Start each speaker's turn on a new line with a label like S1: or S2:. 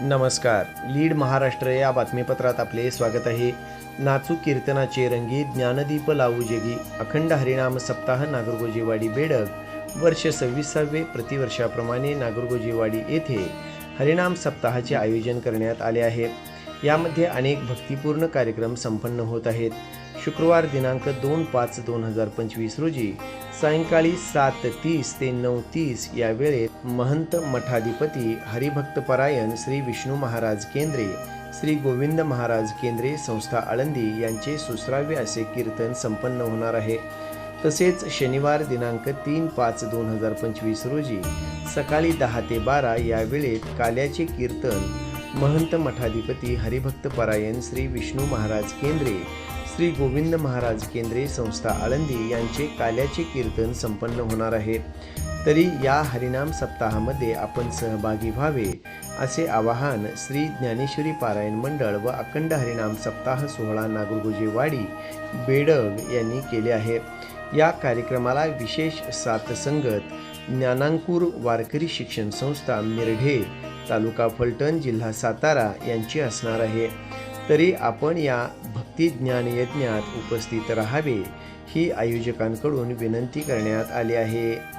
S1: नमस्कार. लीड महाराष्ट्र या बातमीपत्रात आपले स्वागत आहे. नाचू कीर्तनाचे रंगी ज्ञानदीप लावू जेगी अखंड हरिनाम सप्ताह नागरगोजीवाडी बेडक वर्ष सव्वीसावे प्रतिवर्षाप्रमाणे नागरगोजीवाडी येथे हरिनाम सप्ताहाचे आयोजन करण्यात आले आहे. यामध्ये अनेक भक्तिपूर्ण कार्यक्रम संपन्न होत आहेत. शुक्रवार दिनांक दोन पाच दोन हजार पंचवीस रोजी सायंकाळी सात तीस ते नऊ तीस या वेळेत महंत मठाधिपती हरिभक्तपरायण श्री विष्णू महाराज केंद्रे श्री गोविंद महाराज केंद्रे संस्था आळंदी यांचे सुश्राव्य असे कीर्तन संपन्न होणार आहे. तसेच शनिवार दिनांक तीन पाच दोन हजार पंचवीस रोजी सकाळी दहा ते बारा या वेळेत काल्याचे कीर्तन महंत मठाधिपती हरिभक्तपरायण श्री विष्णू महाराज केंद्रे श्री गोविंद महाराज केंद्रे संस्था आळंदी यांचे काल्याचे कीर्तन संपन्न होणार आहे. तरी या हरिनाम सप्ताहामध्ये आपण सहभागी व्हावे असे आवाहन श्री ज्ञानेश्वरी पारायण मंडळ व अखंड हरिनाम सप्ताह सोहळा नागरगोजेवाडी बेडग यांनी केले आहे. या कार्यक्रमाला विशेष साथसंगत ज्ञानांकूर ज्ञानांकुर वारकरी शिक्षण संस्था मिरढे तालुका फलटण जिल्हा सातारा यांची असणार आहे. तरी आपण या भक्ती ज्ञान यज्ञात उपस्थित राहावे ही आयोजकांकडून विनंती करण्यात आली आहे.